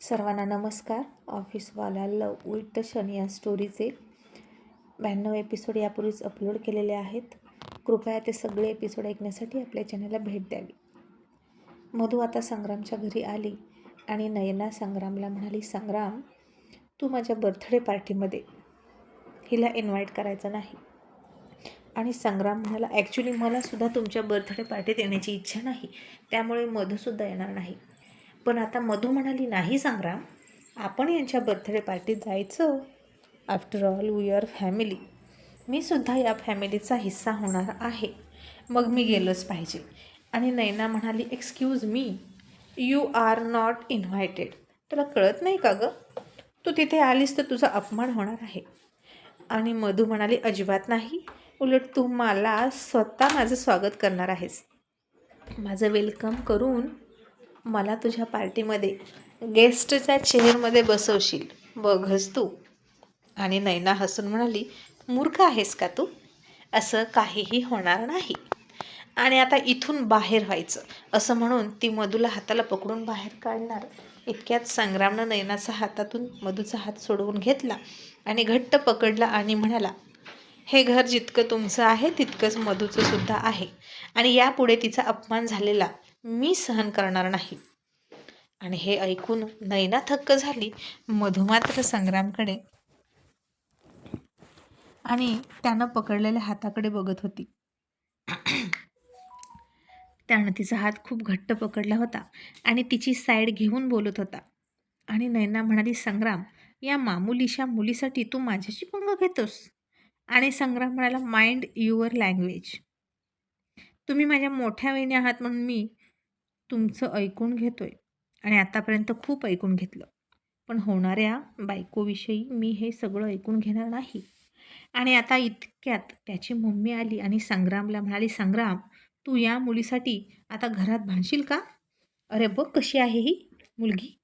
सर्वांना नमस्कार. ऑफिसवाला लव विथ द शनी या स्टोरीचे ब्याण्णव एपिसोड यापूर्वीच अपलोड केलेले आहेत. कृपया ते सगळे एपिसोड ऐकण्यासाठी आपल्या चॅनलला भेट द्यावी. मधू आता संग्रामच्या घरी आली आणि नयना संग्रामला म्हणाली संग्राम तू माझ्या बर्थडे पार्टीमध्ये हिला इन्व्हाइट करायचं नाही. आणि संग्राम म्हणाला ॲक्च्युली मलासुद्धा तुमच्या बर्थडे पार्टीत येण्याची इच्छा नाही. त्यामुळे मधूसुद्धा येणार नाही. पण आता मधू म्हणाली नाही संग्राम आपण यांच्या बर्थडे पार्टीत जायचं. After all we are family मी सुद्धा या फॅमिलीचा हिस्सा होणार आहे. मग मी गेलोच पाहिजे. आणि नैना म्हणाली excuse me you are not invited तुला कळत नाही का गं? तू तिथे आलीस तर तुझा अपमान होणार आहे. आणि मधू म्हणाली अजिबात नाही. उलट तू मला स्वतः माझं स्वागत करणार आहेस. माझं वेलकम करून मला तुझ्या पार्टीमध्ये गेस्टच्या चेअरमध्ये बसवशील. बघच तू. आणि नैना हसून म्हणाली मूर्ख आहेस का तू? असं काहीही होणार नाही. आणि आता इथून बाहेर व्हायचं. असं म्हणून ती मधूला हाताला पकडून बाहेर काढणार. इतक्यात संग्रामनं नैनाचा हातातून मधूचा हात सोडवून घेतला आणि घट्ट पकडला आणि म्हणाला हे घर जितकं तुमचं आहे तितकंच मधूचं सुद्धा आहे. आणि यापुढे तिचा अपमान झालेला मी सहन करणार नाही. आणि हे ऐकून नैना थक्क झाली. मधुमात्र संग्रामकडे. आणि त्यानं पकडलेल्या हाताकडे बघत होती. त्यानं तिचा हात खूप घट्ट पकडला होता आणि तिची साईड घेऊन बोलत होता. आणि नैना म्हणाली संग्राम या मामुलीशा मुलीसाठी तू माझ्याशी पंग घेतोस. आणि संग्राम म्हणाला माइंड युअर लँग्वेज तुम्ही माझ्या मोठ्या वहिनी आहात म्हणून मी तुमचं ऐकून घेतोय. आणि आतापर्यंत खूप ऐकून घेतलं. पण होणाऱ्या बायकोविषयी मी हे सगळं ऐकून घेणार नाही. आणि आता इतक्यात त्याची मम्मी आली आणि संग्रामला म्हणाली संग्राम तू या मुलीसाठी आता घरात भांडशील का? अरे बघ कशी आहे ही मुलगी.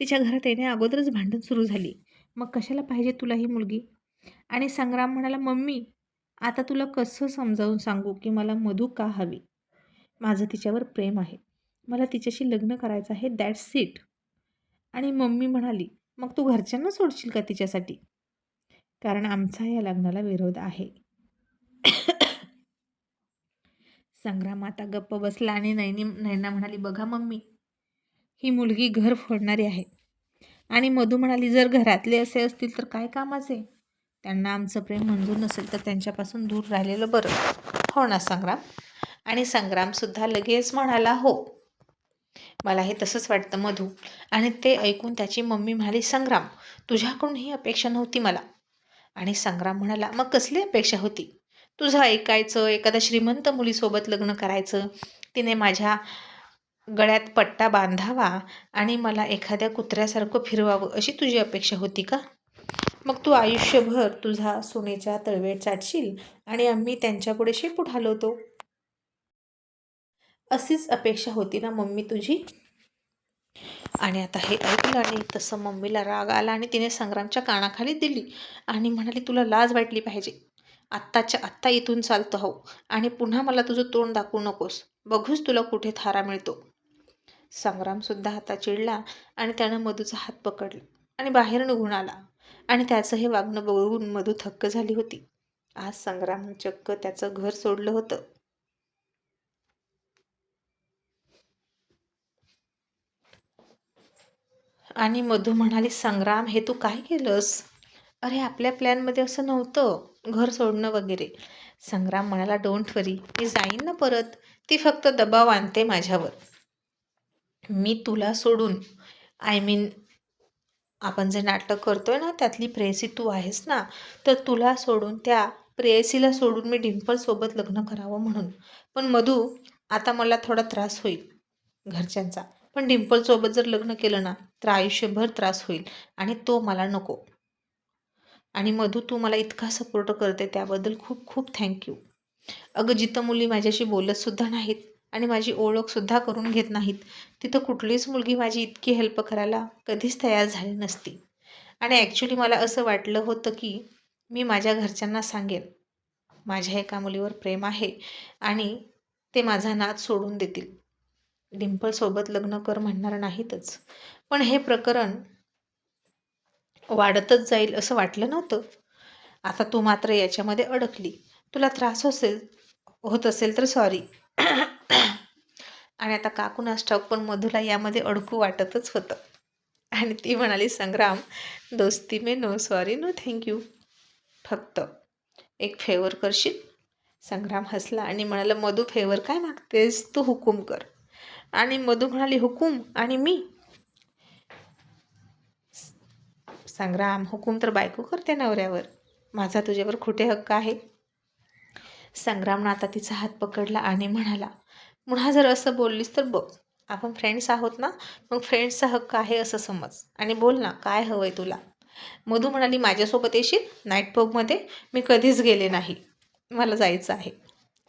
तिच्या घरात येण्या अगोदरच भांडण सुरू झाली. मग कशाला पाहिजे तुला ही मुलगी? आणि संग्राम म्हणाला मम्मी आता तुला कसं समजावून सांगू की मला मधू का हवी? माझं तिच्यावर प्रेम आहे. मला तिच्याशी लग्न करायचं आहे दॅट्स सीट आणि मम्मी म्हणाली मग तू घरच्यांना सोडशील का तिच्यासाठी? कारण आमचा या लग्नाला विरोध आहे. संग्राम आता गप्प बसला आणि नैनी नैना म्हणाली बघा मम्मी ही मुलगी घर फोडणारी आहे. आणि मधू म्हणाली जर घरातले असे असतील तर काय कामाचे? त्यांना आमचं प्रेम मंजूर नसेल तर त्यांच्यापासून दूर राहिलेलं बरं. हो ना संग्राम? आणि संग्रामसुद्धा लगेच म्हणाला हो मला हे तसंच वाटतं मधू. आणि ते ऐकून त्याची मम्मी म्हणाली संग्राम तुझ्याकडून ही अपेक्षा नव्हती मला. आणि संग्राम म्हणाला मग कसली अपेक्षा होती? तुझं ऐकायचं एखाद्या श्रीमंत मुलीसोबत लग्न करायचं तिने माझ्या गळ्यात पट्टा बांधावा आणि मला एखाद्या कुत्र्यासारखं फिरवावं अशी तुझी अपेक्षा होती का? मग तू आयुष्यभर तुझा सोनेच्या तळवेट चाटशील आणि आम्ही त्यांच्यापुढे शेपूट हलवतो. अशीच अपेक्षा होती ना मम्मी तुझी? आणि आता हे ऐकलं आणि तसं मम्मीला राग आला आणि तिने संग्रामच्या कानाखाली दिली आणि म्हणाली तुला लाज वाटली पाहिजे. आत्ताच्या आत्ता इथून चालतो हो आणि पुन्हा मला तुझं तोंड दाखवू नकोस. बघूच तुला कुठे थारा मिळतो. संग्रामसुद्धा हाता चिडला आणि त्यानं मधूचा हात पकडला आणि बाहेर निघून आला आणि त्याचं हे वागणं बघून मधू थक्क झाली होती. आज संग्राम चक्क त्याचं घर सोडलं होतं. आणि मधू म्हणाली संग्राम हे तू काय केलंस? अरे आपल्या प्लॅनमध्ये असं नव्हतं घर सोडणं वगैरे. संग्राम म्हणाला डोंट वरी मी जाईन ना परत. ती फक्त दबाव आणते माझ्यावर. मी तुला सोडून आय मीन आपण जे नाटक करतोय ना त्यातली प्रेयसी तू आहेस ना तर तुला सोडून त्या प्रेयसीला सोडून मी डिम्पलसोबत लग्न करावं म्हणून. पण मधू आता मला थोडा त्रास होईल घरच्यांचा. पण डिम्पलसोबत जर लग्न केलं ना तर आयुष्यभर त्रास होईल आणि तो मला नको. आणि मधू तू मला इतका सपोर्ट करते त्याबद्दल खूप खूप थँक्यू अगं जिथं मुली माझ्याशी बोलतसुद्धा नाहीत आणि माझी ओळखसुद्धा करून घेत नाहीत तिथं कुठलीच मुलगी माझी इतकी हेल्प करायला कधीच तयार झाली नसती. आणि ॲक्च्युली मला असं वाटलं होतं की मी माझ्या घरच्यांना सांगेन माझ्या एका मुलीवर प्रेम आहे आणि ते माझा नाद सोडून देतील. डिंपलसोबत लग्न कर म्हणणार नाहीतच. पण हे प्रकरण वाढतच जाईल असं वाटलं नव्हतं. आता तू मात्र याच्यामध्ये अडकली. तुला त्रास असेल होत असेल तर सॉरी आणि आता काकूनास ठाऊक पण मधुला यामध्ये अडकू वाटतच होतं. आणि ती म्हणाली संग्राम दोस्ती मे no sorry no thank you फक्त एक फेवर करशील? संग्राम हसला आणि म्हणाला मधू फेवर काय मागतेस? तू हुकूम कर. आणि मधू म्हणाली हुकूम आणि मी. संग्राम हुकूम तर बायको करते नवऱ्यावर. माझा तुझ्यावर खोटे हक्क आहे. संग्रामनं आता तिचा हात पकडला आणि म्हणाला पुन्हा जर असं बोललीस तर बघ आपण फ्रेंड्स आहोत ना मग फ्रेंड्सचा हक्क आहे असं समज. आणि बोल ना काय हवं आहे तुला? मधू म्हणाली माझ्यासोबत येशील? नाईट पबमध्ये मी कधीच गेले नाही. मला जायचं आहे.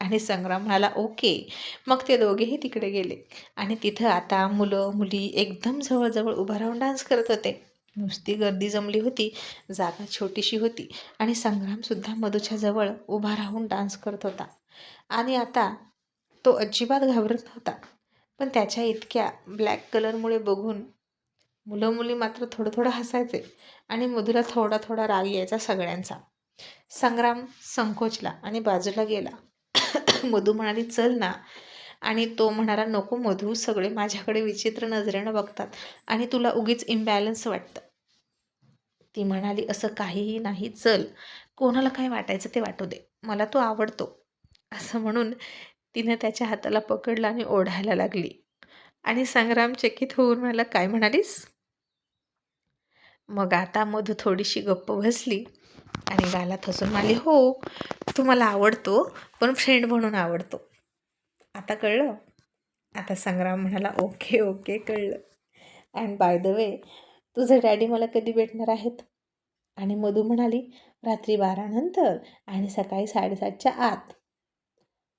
आणि संग्राम म्हणाला ओके. मग ते दोघेही तिकडे गेले. आणि तिथं आता मुलं मुली एकदम जवळजवळ उभा राहून डान्स करत होते. नुसती गर्दी जमली होती जागा छोटीशी होती आणि संग्रामसुद्धा मधूच्या जवळ उभा राहून डान्स करत होता. आणि आता तो अजिबात घाबरत नव्हता. पण त्याच्या इतक्या ब्लॅक कलरमुळे बघून मुलं मुली मात्र थोडं थोडं हसायचे आणि मधुला थोडा थोडा राग यायचा सगळ्यांचा. संग्राम संकोचला आणि बाजूला गेला. मधू म्हणाली चल ना. आणि तो म्हणाला नको मधू सगळे माझ्याकडे विचित्र नजरेनं बघतात आणि तुला उगीच इम्बॅलन्स वाटतं. ती म्हणाली असं काहीही नाही चल. कोणाला काय वाटायचं ते वाटू दे. मला तो आवडतो. असं म्हणून तिनं त्याच्या हाताला पकडलं आणि ओढायला लागली. आणि संग्राम चकित होऊन मला काय म्हणालीस? मग आता मधू थोडीशी गप्प बसली. आणि गालात हसून म्हणाली हो तू मला आवडतो पण फ्रेंड म्हणून आवडतो. आता कळलं? आता संग्राम म्हणाला ओके ओके कळलं. अँड बाय द वे तुझे डॅडी मला कधी भेटणार आहेत? आणि मधू म्हणाली रात्री बारानंतर आणि सकाळी साडेसातच्या आत.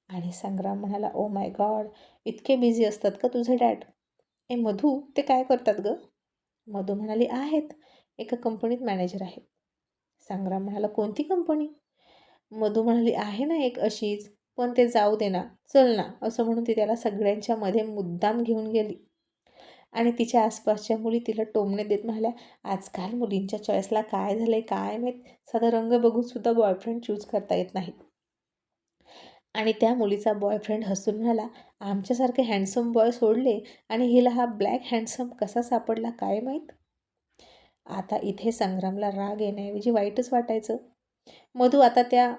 आणि संग्राम म्हणाला ओ माय गॉड इतके बिझी असतात का तुझे डॅड? ए मधू ते काय करतात गं? मधू म्हणाली आहेत. एका कंपनीत मॅनेजर आहेत. संग्राम म्हणाला कोणती कंपनी मधू म्हणाली आहे ना एक अशीच पण ते जाऊ दे ना चल ना असं म्हणून ती त्याला सगळ्यांच्या मध्ये मुद्दाम घेऊन गेली. आणि तिच्या आसपासच्या मुली तिला टोमणे देत म्हणाल्या आजकाल मुलींच्या चॉईसला काय झालं आहे काय माहीत? साधा रंग बघूनसुद्धा बॉयफ्रेंड चूज करता येत नाही आणि त्या मुलीचा बॉयफ्रेंड हसून म्हणाला आमच्यासारखे हँडसम बॉय सोडले आणि हिला हा ब्लॅक हँडसम कसा सापडला काय माहीत? आता इथे संग्रामला राग येण्याऐवजी वाईटच वाटायचं. मधू आता त्या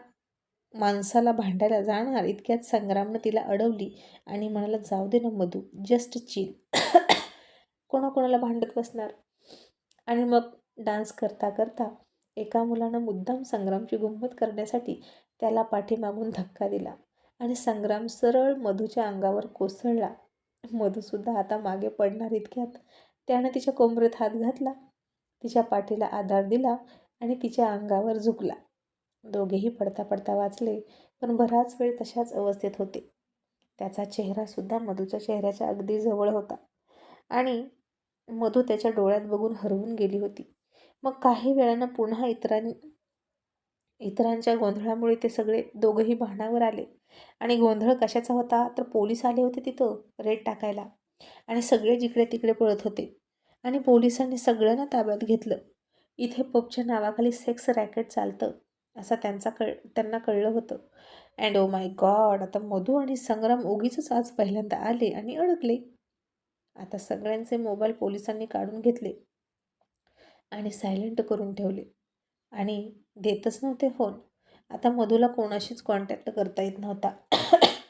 माणसाला भांडायला जाणार इतक्यात संग्रामनं तिला अडवली आणि म्हणाला जाऊ दे ना मधू जस्ट चिल कोणाकोणाला भांडत बसणार? आणि मग डान्स करता करता एका मुलानं मुद्दाम संग्रामची गुंमत करण्यासाठी त्याला पाठीमागून धक्का दिला आणि संग्राम सरळ मधूच्या अंगावर कोसळला. मधूसुद्धा आता मागे पडणार इतक्यात. त्यानं तिच्या कोंबरेत हात घातला तिच्या पाठीला आधार दिला आणि तिच्या अंगावर झुकला. दोघेही पडता पडता वाचले पण बराच वेळ तशाच अवस्थेत होते. त्याचा चेहरासुद्धा मधूच्या चेहऱ्याच्या अगदी जवळ होता. आणि मधू त्याच्या डोळ्यात बघून हरवून गेली होती. मग काही वेळानं पुन्हा इतरां इतरांच्या गोंधळामुळे ते सगळे दोघंही भानावर आले. आणि गोंधळ कशाचा होता? तर पोलीस आले होते तिथं रेड टाकायला. आणि सगळे जिकडे तिकडे पळत होते. आणि पोलिसांनी सगळ्यांना ताब्यात घेतलं. इथे पबच्या नावाखाली सेक्स रॅकेट चालतं असं त्यांचा कळ त्यांना कळलं होतं. अँड ओ माय गॉड आता मधू आणि संग्राम उगीच आज पहिल्यांदा आले आणि अडकले. आता सगळ्यांचे मोबाईल पोलिसांनी काढून घेतले आणि सायलेंट करून ठेवले. आणि देतच नव्हते फोन. आता मधूला कोणाशीच कॉन्टॅक्ट करता येत नव्हता.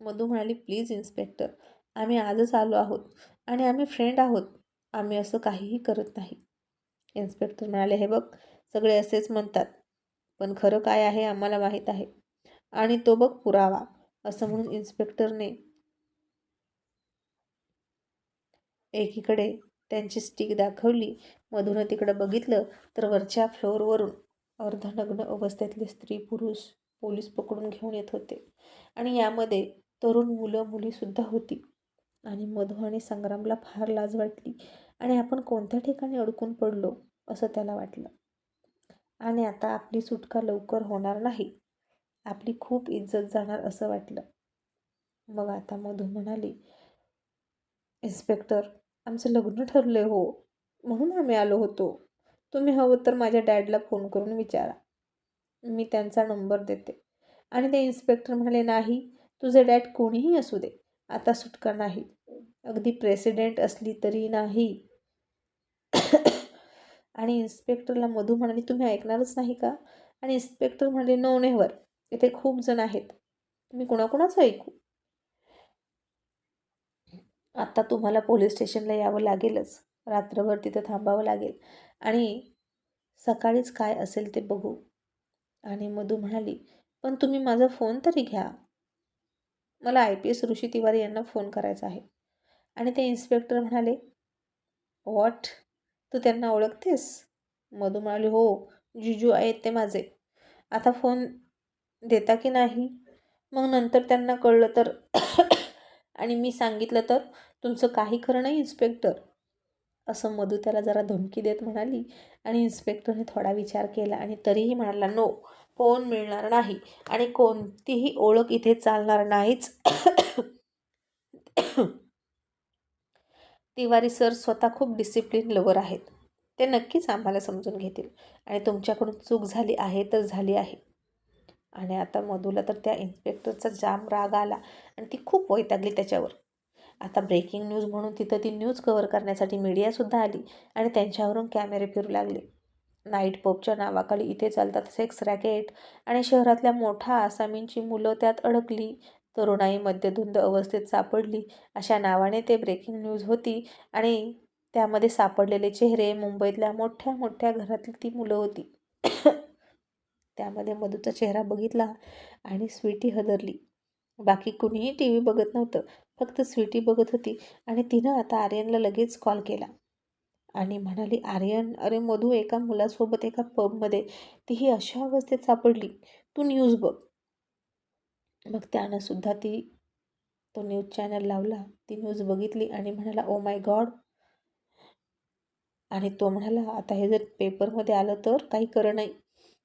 मधू म्हणाली प्लीज इन्स्पेक्टर आम्ही आजच आलो आहोत आणि आम्ही फ्रेंड आहोत. आम्ही असं काहीही करत नाही. इन्स्पेक्टर म्हणाले हे बघ सगळे असेच म्हणतात पण खरं काय आहे आम्हाला माहीत आहे. आणि तो बघ पुरावा. असं म्हणून इन्स्पेक्टरने एकीकडे त्यांची स्टिक दाखवली. मधून तिकडं बघितलं तर वरच्या फ्लोअरवरून अर्धनग्न अवस्थेतले स्त्री पुरुष पोलीस पकडून घेऊन येत होते. आणि यामध्ये तरुण मुलं मुलीसुद्धा होती. आणि मधू आणि संग्रामला फार लाज वाटली. आणि आपण कोणत्या ठिकाणी अडकून पडलो असं त्याला वाटलं. आणि आता आपली सुटका लवकर होणार नाही. आपली खूप इज्जत जाणार असं वाटलं. मग आता मधू म्हणाली इन्स्पेक्टर आमचं लग्न ठरलं आहे हो. म्हणून आम्ही आलो होतो. तुम्ही हवं तर माझ्या डॅडला फोन करून विचारा. मी त्यांचा नंबर देते. आणि ते इन्स्पेक्टर म्हणाले नाही तुझे डॅड कोणीही असू दे. आता सुटका नाही. अगदी प्रेसिडेंट असली तरी नाही. आणि इन्स्पेक्टरला मधू म्हणाली तुम्ही ऐकणारच नाही का? आणि इन्स्पेक्टर म्हणाले नो नेव्हर इथे खूप जण आहेत. तुम्ही कुणाकुणाचं ऐकू? आता तुम्हाला पोलीस स्टेशनला यावं लागेलच. रात्रभर तिथं थांबावं लागेल. आणि सकाळीच काय असेल ते बघू. आणि मधू म्हणाली पण तुम्ही माझा फोन तरी घ्या. मला I P S Rishi Tiwari यांना फोन करायचा आहे. आणि ते इन्स्पेक्टर म्हणाले वॉट? तू त्यांना ओळखतेस? मधू म्हणाली हो जिजू आहेत ते माझे. आता फोन देता की नाही? मग नंतर त्यांना कळलं तर आणि मी सांगितलं तर तुमचं काही खरं नाही इन्स्पेक्टर. असं मधू त्याला जरा धमकी देत म्हणाली आणि इन्स्पेक्टरने थोडा विचार केला आणि तरीही म्हणाला नो फोन मिळणार नाही आणि कोणतीही ओळख इथे चालणार नाहीच. तिवारी सर स्वतः खूप डिसिप्लिन लवर आहेत. ते नक्कीच आम्हाला समजून घेतील आणि तुमच्याकडून चूक झाली आहे तर झाली आहे. आणि आता मधूला तर त्या इन्स्पेक्टरचा जाम राग आला आणि ती खूप वैतागली त्याच्यावर. आता ब्रेकिंग न्यूज म्हणून तिथं ती न्यूज कवर करण्यासाठी मीडियासुद्धा आली आणि त्यांच्यावरून कॅमेरे फिरू लागले. नाईट पबच्या नावाखाली इथे चालतात सेक्स रॅकेट आणि शहरातल्या मोठ्या आसामींची मुलं त्यात अडकली. तरुणाई मध्यधुंद अवस्थेत सापडली. अशा नावाने ते ब्रेकिंग न्यूज होती आणि त्यामध्ये सापडलेले चेहरे मुंबईतल्या मोठ्या मोठ्या घरातली ती मुलं होती. त्यामध्ये मधूचा चेहरा बघितला आणि स्वीटी हदरली. बाकी कुणीही टी व्ही बघत नव्हतं फक्त स्वीटी बघत होती आणि तिनं आता आर्यनला लगेच कॉल केला. आणि म्हणाली आर्यन अरे मधू एका मुलासोबत एका पबमध्ये तीही अशा अवस्थेत सापडली. तू न्यूज बघ. मग त्यानं सुद्धा ती तो न्यूज चॅनल लावला ती न्यूज बघितली आणि म्हणाला ओ माय गॉड आणि तो म्हणाला आता हे जर पेपरमध्ये आलं तर काही करणं नाही.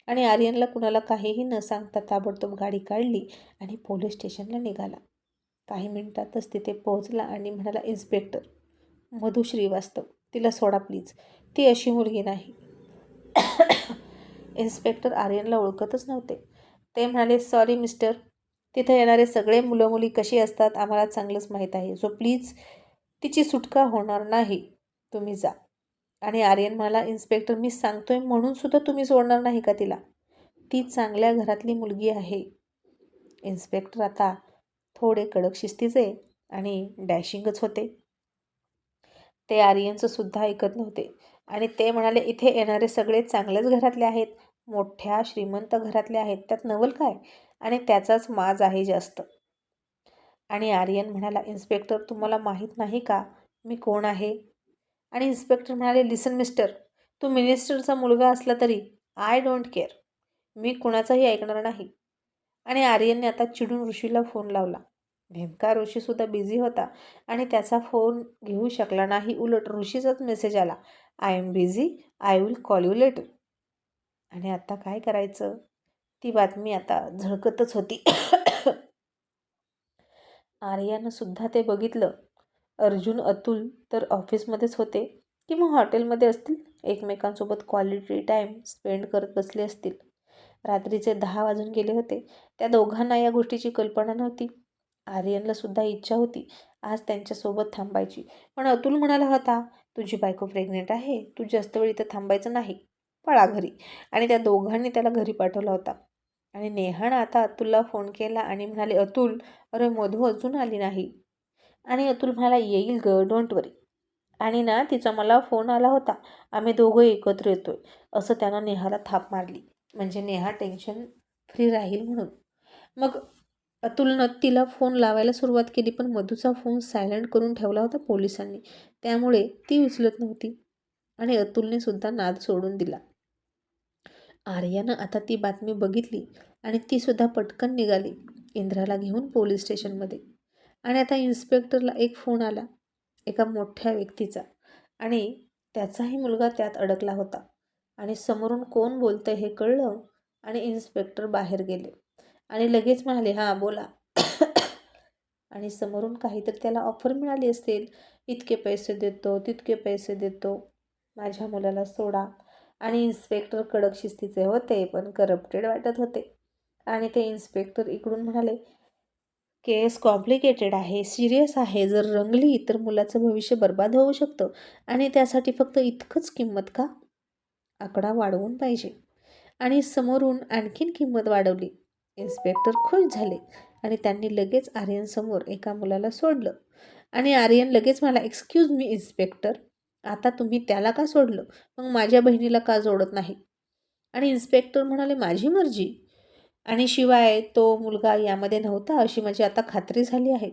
आणि आर्यनला कुणाला काहीही न सांगता ताबडतोब गाडी काढली आणि पोलीस स्टेशनला निघाला. काही मिनिटातच तिथे पोहोचला आणि म्हणाला इन्स्पेक्टर मधु श्रीवास्तव. तिला सोडा प्लीज. ती अशी मुलगी नाही. इन्स्पेक्टर आर्यनला ओळखतच नव्हते. ते म्हणाले सॉरी मिस्टर तिथं येणारे सगळे मुलं मुली कशी असतात आम्हाला चांगलंच माहीत आहे. सो प्लीज तिची सुटका होणार नाही. तुम्ही जा. आणि आर्यन मला इन्स्पेक्टर मी सांगतोय म्हणून सुद्धा तुम्ही सोडणार नाही का तिला? ती चांगल्या घरातली मुलगी आहे. इन्स्पेक्टर आता थोडे कडक शिस्तीचे आणि डॅशिंगच होते. ते आर्यनचं सुद्धा ऐकत नव्हते. आणि ते म्हणाले इथे येणारे सगळे चांगल्याच घरातले आहेत. मोठ्या श्रीमंत घरातले आहेत. त्यात नवल काय? आणि त्याचाच माज आहे जास्त. आणि आर्यन म्हणाला इन्स्पेक्टर तुम्हाला माहीत नाही का मी कोण आहे? आणि इन्स्पेक्टर म्हणाले लिसन मिस्टर तू मिनिस्टरचा मुलगा असला तरी आय डोंट केअर. मी कुणाचाही ऐकणार नाही. आणि आर्यनने आता चिडून ऋषीला फोन लावला. भीमका ऋषीसुद्धा बिझी होता आणि त्याचा फोन घेऊ शकला नाही. उलट ऋषीचाच मेसेज आला I am busy I will call you later आणि आता काय करायचं? ती बातमी आता झळकतच होती. आर्यानं सुद्धा ते बघितलं. अर्जुन अतुल तर ऑफिसमध्येच होते किंवा हॉटेलमध्ये असतील. एकमेकांसोबत क्वालिटी टाईम स्पेंड करत बसले असतील. रात्रीचे दहा वाजून गेले होते. त्या दोघांना या गोष्टीची कल्पना नव्हती. आर्यनला सुद्धा इच्छा होती आज त्यांच्यासोबत थांबायची. पण अतुल म्हणाला होता तुझी बायको प्रेग्नेंट आहे तू जास्त वेळ इथं थांबायचं नाही पळा घरी. आणि त्या दोघांनी त्याला घरी पाठवला होता. आणि नेहानं आता अतुलला फोन केला आणि म्हणाले अतुल अरे मधू अजून आली नाही. आणि अतुल म्हणाला येईल ग डोंट वरी आणि ना तिचा मला फोन आला होता आम्ही दोघं एकत्र येतोय. असं त्यानं नेहाला थाप मारली. म्हणजे नेहा टेन्शन फ्री राहील म्हणून. मग अतुलनं तिला फोन लावायला सुरुवात केली पण मधूचा फोन सायलेंट करून ठेवला होता पोलिसांनी. त्यामुळे ती उचलत नव्हती आणि अतुलने सुद्धा नाद सोडून दिला. आर्यानं आता ती बातमी बघितली आणि ती सुद्धा पटकन निघाली इंद्राला घेऊन पोलीस स्टेशनमध्ये. आणि आता इन्स्पेक्टरला एक फोन आला एका मोठ्या व्यक्तीचा. आणि त्याचाही मुलगा त्यात अडकला होता. आणि समोरून कोण बोलतं हे कळलं आणि इन्स्पेक्टर बाहेर गेले. आणि लगेच म्हणाले हां बोला. आणि समोरून काहीतरी त्याला ऑफर मिळाली असेल इतके पैसे देतो तितके पैसे देतो. माझ्या मुलाला सोडा. आणि इन्स्पेक्टर कडक शिस्तीचे होते पण करप्टेड वाटत होते. आणि ते इन्स्पेक्टर इकडून म्हणाले केस कॉम्प्लिकेटेड आहे सिरियस आहे. जर रंगली तर मुलाचं भविष्य बर्बाद होऊ शकतं. आणि त्यासाठी फक्त इतकंच किंमत का? आकडा वाढवून पाहिजे. आणि समोरून आणखीन किंमत वाढवली. इन्स्पेक्टर खुश झाले आणि त्यांनी लगेच आर्यनसमोर एका मुलाला सोडलं. आणि आर्यन लगेच मला एक्सक्यूज मी इन्स्पेक्टर आता तुम्ही त्याला का सोडलं? मग माझ्या बहिणीला का जोडत नाही? आणि इन्स्पेक्टर म्हणाले माझी मर्जी. आणि शिवाय तो मुलगा यामध्ये नव्हता अशी माझी आता खात्री झाली आहे.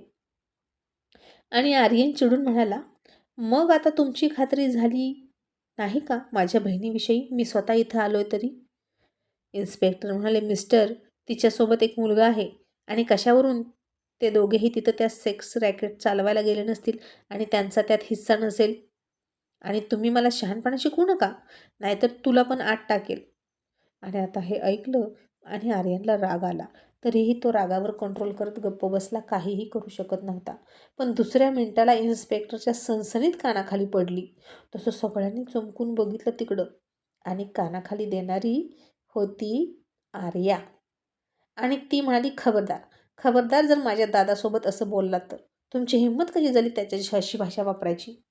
आणि आर्यन चिडून म्हणाला मग आता तुमची खात्री झाली नाही का? माझ्या बहिणीविषयी मी स्वतः इथं आलो आहे तरी? इन्स्पेक्टर म्हणाले मिस्टर तिच्यासोबत एक मुलगा आहे आणि कशावरून ते दोघेही तिथं त्या सेक्स रॅकेट चालवायला गेले नसतील आणि त्यांचा त्यात हिस्सा नसेल? आणि तुम्ही मला शहाणपणा शिकवू नका नाहीतर तुला पण आत टाकेल. आणि आता हे ऐकलं आणि आर्यनला राग आला तरीही तो रागावर कंट्रोल करत गप्प बसला काहीही करू शकत नव्हता. पण दुसऱ्या मिनिटाला इन्स्पेक्टरच्या सनसनीत कानाखाली पडली. तसं सगळ्यांनी चमकून बघितलं तिकडं. आणि कानाखाली देणारी होती आर्या. आणि ती म्हणाली खबरदार खबरदार जर माझ्या दादासोबत असं बोललात तर. तुमची हिंमत कशी झाली त्याच्याशी अशी भाषा वापरायची?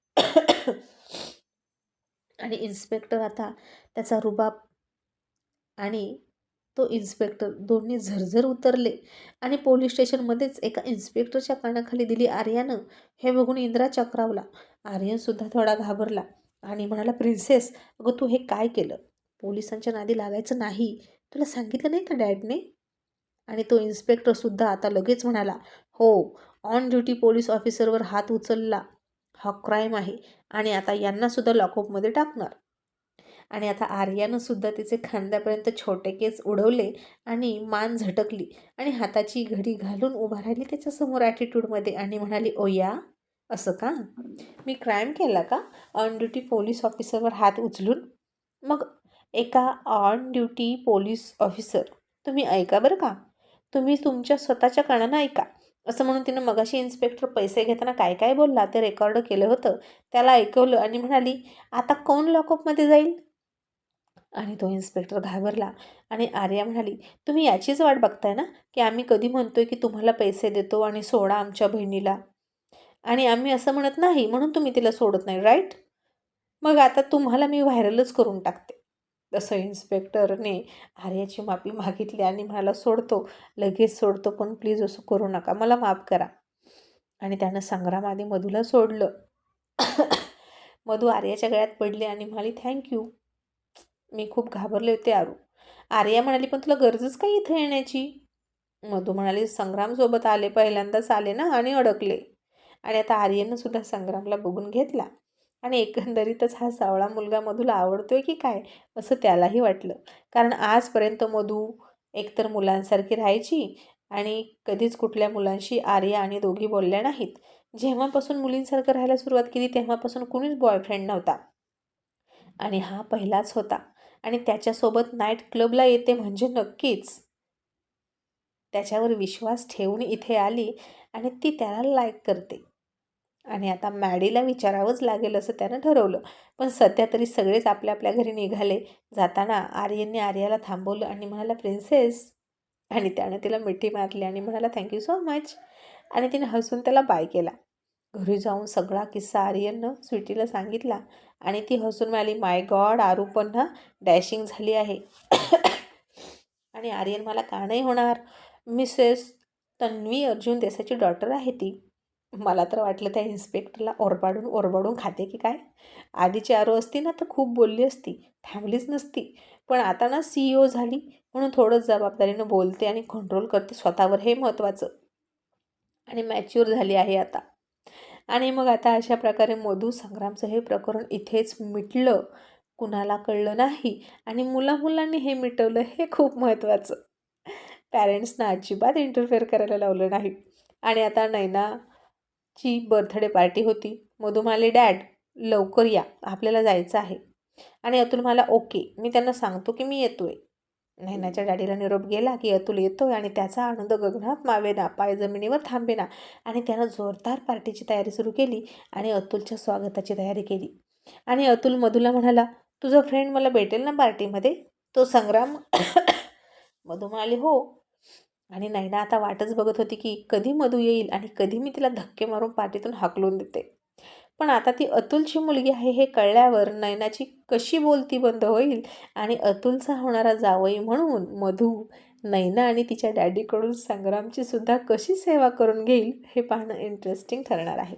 आणि इन्स्पेक्टर आता त्याचा रुबाब आणि तो इन्स्पेक्टर दोन्ही झरझर उतरले आणि पोलीस स्टेशनमध्येच एका इन्स्पेक्टरच्या कानाखाली दिली आर्यानं. हे बघून इंद्रा चक्रावला. आर्यनसुद्धा थोडा घाबरला आणि म्हणाला प्रिन्सेस अगं तू हे काय केलं? पोलिसांच्या नादी लागायचं नाही. तुला सांगितलं नाही का डॅडने? आणि तो इन्स्पेक्टरसुद्धा आता लगेच म्हणाला हो ऑन ड्युटी पोलीस ऑफिसरवर हात उचलला. हा क्राईम आहे आणि आता यांनासुद्धा लॉकअपमध्ये टाकणार. आणि आता आर्यानं सुद्धा तिचे खांद्यापर्यंत छोटे केस उडवले आणि मान झटकली आणि हाताची घडी घालून उभा राहिली त्याच्यासमोर ॲटिट्यूडमध्ये आणि म्हणाली ओया असं का? मी क्राईम केला का? ऑन ड्युटी पोलीस ऑफिसरवर हात उचलून? मग एका ऑन ड्युटी पोलीस ऑफिसर तुम्ही ऐका बरं का. तुम्ही तुमच्या स्वतःच्या कानानं ऐका. असं म्हणून तिनं मगाशी इन्स्पेक्टर पैसे घेताना काय काय बोलला ते रेकॉर्ड केलं होतं त्याला ऐकवलं आणि म्हणाली आता कोण लॉकअपमध्ये जाईल? आणि तो इन्स्पेक्टर घाबरला आणि आर्या म्हणाली तुम्ही याचीच वाट बघताय ना की आम्ही कधी म्हणतोय की तुम्हाला पैसे देतो आणि सोडा आमच्या बहिणीला? आणि आम्ही असं म्हणत नाही म्हणून तुम्ही तिला सोडत नाही राईट मग आता तुम्हाला मी व्हायरलच करून टाकते. तसं इन्स्पेक्टरने आर्याची माफी मागितली आणि म्हणाला सोडतो लगेच सोडतो पण प्लीज असं करू नका मला माफ करा. आणि त्यानं संग्राम आधी मधूला सोडलं. मधू आर्याच्या गळ्यात पडले आणि म्हणाली थँक्यू मी खूप घाबरले होते आरू. आर्या म्हणाली पण तुला गरजच काय इथं येण्याची? मधू म्हणाली संग्रामसोबत आले पहिल्यांदाच आले ना आणि अडकले. आणि आता आर्यनं सुद्धा संग्रामला बघून घेतला. आणि एकंदरीतच हा सावळा मुलगा मधूला आवडतोय की काय असं त्यालाही वाटलं. कारण आजपर्यंत मधू एकतर मुलांसारखी राहायची आणि कधीच कुठल्या मुलांशी आर्या आणि दोघी बोलल्या नाहीत. जेव्हापासून मुलींसारखं राहायला सुरुवात केली तेव्हापासून कुणीच बॉयफ्रेंड नव्हता. आणि हा पहिलाच होता. आणि त्याच्यासोबत नाईट क्लबला येते म्हणजे नक्कीच त्याच्यावर विश्वास ठेवून इथे आली आणि ती त्याला लाईक करते. आणि आता मॅडीला विचारावंच लागेल असं त्यानं ठरवलं. पण सध्या तरी सगळेच आपल्या आपल्या घरी निघाले. जाताना आर्यनने आर्याला थांबवलं आणि म्हणाला प्रिन्सेस. आणि त्यानं तिला मिठी मारली आणि म्हणाला थँक्यू सो मच आणि तिने हसून त्याला बाय केला. घरी जाऊन सगळा किस्सा आर्यननं स्वीटीला सांगितला आणि ती हसून म्हणाली माय गॉड आरू पण ना डॅशिंग झाली आहे. आणि आर्यन मला का नाही होणार? मिसेस तन्वी अर्जुन देसाची डॉटर आहे ती. मला तर वाटलं त्या इन्स्पेक्टरला ओरबाडून ओरबाडून खाते की काय? आधीची आरो असती ना तर खूप बोलली असती. थांबलीच नसती. पण आता ना सी ई ओ झाली म्हणून थोडंच जबाबदारीनं बोलते आणि कंट्रोल करते स्वतःवर. हे महत्त्वाचं आणि मॅच्युअर झाली आहे आता. आणि मग आता अशा प्रकारे मधू संग्रामचं हे प्रकरण इथेच मिटलं. कुणाला कळलं नाही. आणि मुला मुलांनी हे मिटवलं हे खूप महत्त्वाचं पॅरेंट्सना अजिबात इंटरफेअर करायला लावलं नाही. आणि आता नैना ची बर्थडे पार्टी होती. मधुमाले डॅड लवकर या. आपल्याला जायचं आहे. आणि अतुल मला ओके मी त्यांना सांगतो की मी येतो आहे नैनाच्या डॅडीला निरोप गेला की अतुल येतोय आणि त्याचा आनंद गगनात मावेना पाय जमिनीवर थांबेना आणि त्यानं जोरदार पार्टीची तयारी सुरू केली आणि अतुलच्या स्वागताची तयारी केली. आणि अतुल मधूला म्हणाला तुझा फ्रेंड मला भेटेल ना पार्टीमध्ये? तो संग्राम? मधू हो आणि नैना आता वाटच बघत होती की कधी मधू येईल आणि कधी मी तिला धक्के मारून पाठीतून हाकलून देते. पण आता ती अतुलची मुलगी आहे हे कळल्यावर नैनाची कशी बोलती बंद होईल आणि अतुलचा होणारा जावई म्हणून मधू नैना आणि तिच्या डॅडीकडून संग्रामची सुद्धा कशी सेवा करून घेईल हे पाहणं इंटरेस्टिंग ठरणार आहे.